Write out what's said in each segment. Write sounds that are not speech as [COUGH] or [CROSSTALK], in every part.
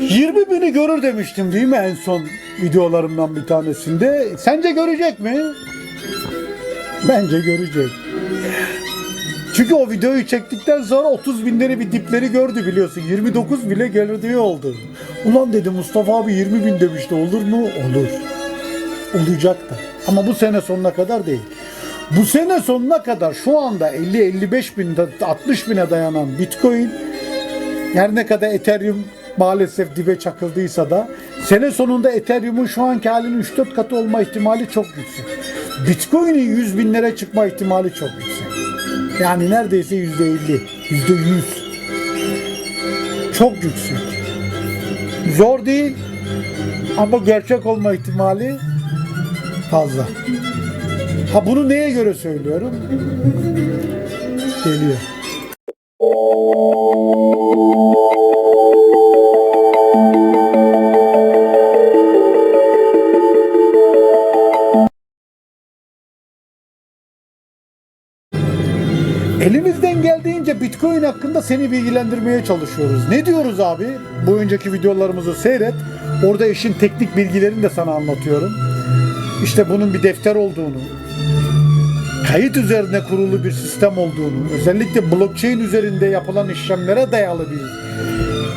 20 bini görür demiştim değil mi en son videolarımdan bir tanesinde. Sence görecek mi? Bence görecek. Çünkü o videoyu çektikten sonra 30 binleri bir dipleri gördü biliyorsun. 29 bile gelirdiği oldu. Ulan dedi Mustafa abi 20 bin demişti olur mu? Olur. Olacak da. Ama bu sene sonuna kadar değil. Bu sene sonuna kadar şu anda 50-55 bin, 60 bine dayanan Bitcoin her ne kadar Ethereum maalesef dibe çakıldıysa da sene sonunda Ethereum'un şu anki halinin 3-4 katı olma ihtimali çok yüksek. Bitcoin'in 100 binlere çıkma ihtimali çok yüksek. Yani neredeyse %50, %100. Çok yüksek. Zor değil ama gerçek olma ihtimali fazla. Ha bunu neye göre söylüyorum? Geliyor. Bitcoin hakkında seni bilgilendirmeye çalışıyoruz. Ne diyoruz abi? Bu önceki videolarımızı seyret. Orada işin teknik bilgilerini de sana anlatıyorum. İşte bunun bir defter olduğunu, kayıt üzerine kurulu bir sistem olduğunu, özellikle blockchain üzerinde yapılan işlemlere dayalı bir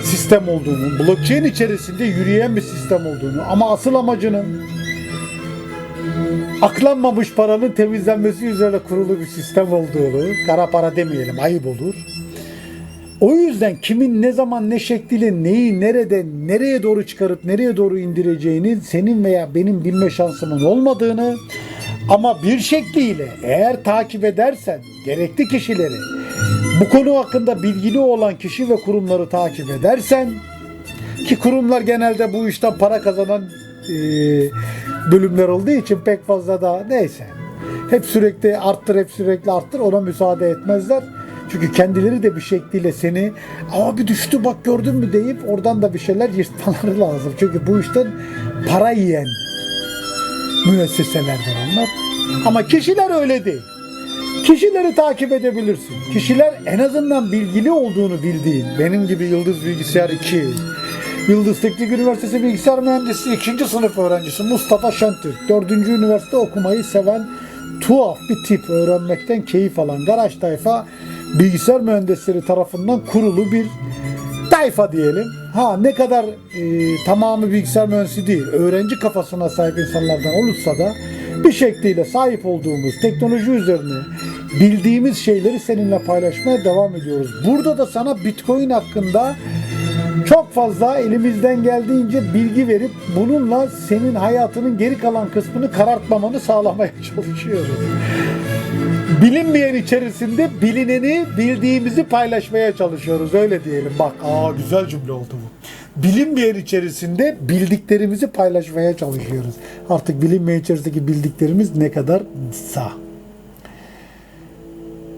sistem olduğunu, blockchain içerisinde yürüyen bir sistem olduğunu ama asıl amacının aklanmamış paranın temizlenmesi üzerine kurulu bir sistem olduğunu, kara para demeyelim ayıp olur. O yüzden kimin ne zaman ne şekliyle neyi nerede nereye doğru çıkarıp nereye doğru indireceğini senin veya benim bilme şansımın olmadığını ama bir şekliyle eğer takip edersen gerekli kişileri bu konu hakkında bilgili olan kişi ve kurumları takip edersen ki kurumlar genelde bu işten para kazanan bölümler olduğu için pek fazla da neyse. Hep sürekli arttır, hep sürekli arttır ona müsaade etmezler. Çünkü kendileri de bir şekliyle seni abi düştü bak gördün mü deyip oradan da bir şeyler yırtmaları lazım. Çünkü bu işten para yiyen müesseselerdir onlar. Ama kişiler öyle değil. Kişileri takip edebilirsin. Kişiler en azından bilgili olduğunu bildiğin, benim gibi Yıldız Bilgisayar 2, Yıldız Teknik Üniversitesi Bilgisayar Mühendisi 2. sınıf öğrencisi Mustafa Şentürk, 4. üniversite okumayı seven tuhaf bir tip öğrenmekten keyif alan garaj tayfa bilgisayar mühendisleri tarafından kurulu bir tayfa diyelim. Ha ne kadar e, tamamı bilgisayar mühendisi değil, öğrenci kafasına sahip insanlardan olursa da bir şekliyle sahip olduğumuz teknoloji üzerine bildiğimiz şeyleri seninle paylaşmaya devam ediyoruz. Burada da sana Bitcoin hakkında çok fazla elimizden geldiğince bilgi verip bununla senin hayatının geri kalan kısmını karartmamanı sağlamaya [LAUGHS] çalışıyoruz. Bilinmeyen içerisinde bilineni bildiğimizi paylaşmaya çalışıyoruz. Öyle diyelim. Bak aa güzel cümle oldu bu. Bilinmeyen içerisinde bildiklerimizi paylaşmaya çalışıyoruz. Artık bilinmeyen içerisindeki bildiklerimiz ne kadar sağ.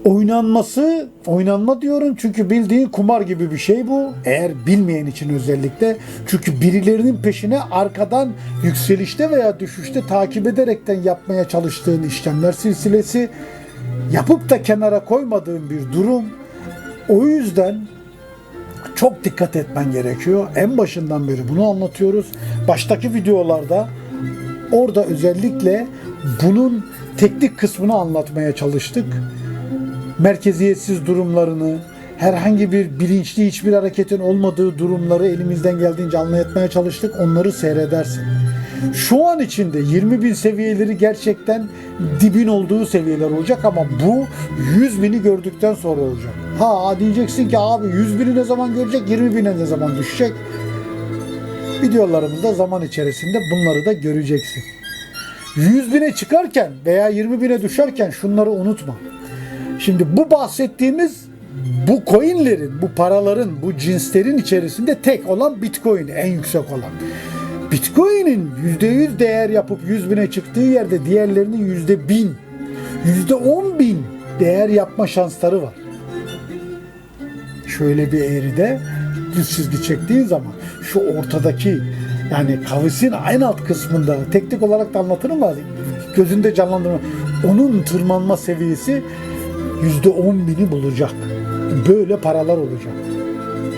Oynanması, oynanma diyorum çünkü bildiğin kumar gibi bir şey bu. Eğer bilmeyen için özellikle. Çünkü birilerinin peşine arkadan yükselişte veya düşüşte takip ederekten yapmaya çalıştığın işlemler silsilesi yapıp da kenara koymadığın bir durum. O yüzden çok dikkat etmen gerekiyor. En başından beri bunu anlatıyoruz. Baştaki videolarda orada özellikle bunun teknik kısmını anlatmaya çalıştık. Merkeziyetsiz durumlarını, herhangi bir bilinçli hiçbir hareketin olmadığı durumları elimizden geldiğince anlatmaya çalıştık. Onları seyredersin. Şu an içinde 20 bin seviyeleri gerçekten dibin olduğu seviyeler olacak ama bu 100 bini gördükten sonra olacak. Ha diyeceksin ki abi 100 bini ne zaman görecek 20 bine ne zaman düşecek? Videolarımızda zaman içerisinde bunları da göreceksin. 100 bine çıkarken veya 20 bine düşerken şunları unutma. Şimdi bu bahsettiğimiz bu coinlerin, bu paraların, bu cinslerin içerisinde tek olan Bitcoin en yüksek olan. Bitcoin'in %100 değer yapıp 100 bine çıktığı yerde diğerlerinin %1000, %10 bin değer yapma şansları var. Şöyle bir eğride düz çizgi çektiğin zaman şu ortadaki yani kavisin en alt kısmında teknik olarak da anlatırım ama gözünde canlandırma. Onun tırmanma seviyesi yüzde on bini bulacak. Böyle paralar olacak.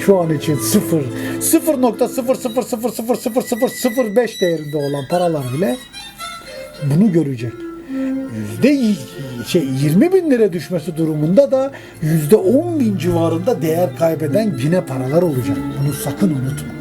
Şu an için sıfır. 0.0000005 değerinde olan paralar bile bunu görecek. Yüzde şey 20 bin lira düşmesi durumunda da yüzde 10 bin civarında değer kaybeden yine paralar olacak. Bunu sakın unutma.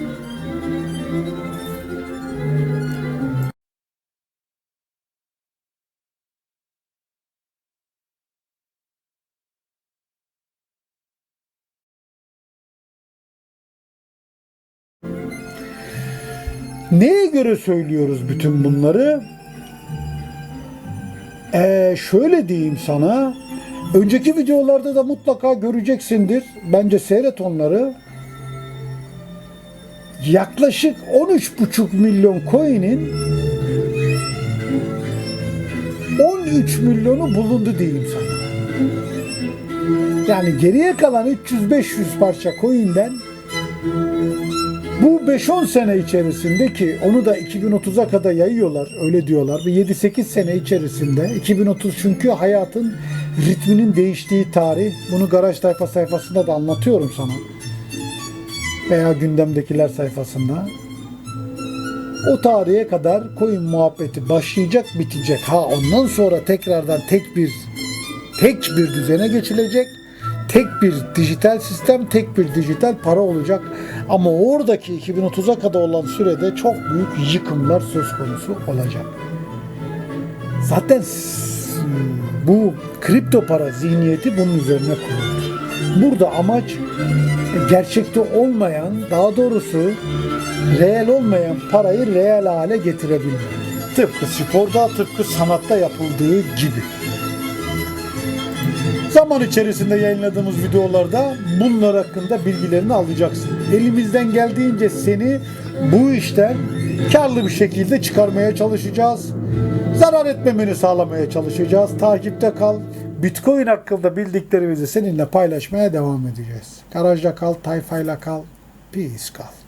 Neye göre söylüyoruz bütün bunları? Ee, şöyle diyeyim sana. Önceki videolarda da mutlaka göreceksindir. Bence seyret onları. Yaklaşık 13,5 milyon coin'in 13 milyonu bulundu diyeyim sana. Yani geriye kalan 300-500 parça coin'den bu 5-10 sene içerisinde ki onu da 2030'a kadar yayıyorlar öyle diyorlar. Ve 7-8 sene içerisinde 2030 çünkü hayatın ritminin değiştiği tarih. Bunu garaj tayfa sayfasında da anlatıyorum sana. Veya gündemdekiler sayfasında. O tarihe kadar coin muhabbeti başlayacak bitecek. Ha ondan sonra tekrardan tek bir tek bir düzene geçilecek tek bir dijital sistem, tek bir dijital para olacak. Ama oradaki 2030'a kadar olan sürede çok büyük yıkımlar söz konusu olacak. Zaten bu kripto para zihniyeti bunun üzerine kuruldu. Burada amaç gerçekte olmayan, daha doğrusu reel olmayan parayı reel hale getirebilmek. Tıpkı sporda, tıpkı sanatta yapıldığı gibi. Zaman içerisinde yayınladığımız videolarda bunlar hakkında bilgilerini alacaksın. Elimizden geldiğince seni bu işten karlı bir şekilde çıkarmaya çalışacağız. Zarar etmemeni sağlamaya çalışacağız. Takipte kal. Bitcoin hakkında bildiklerimizi seninle paylaşmaya devam edeceğiz. Garajda kal, tayfayla kal, peace kal.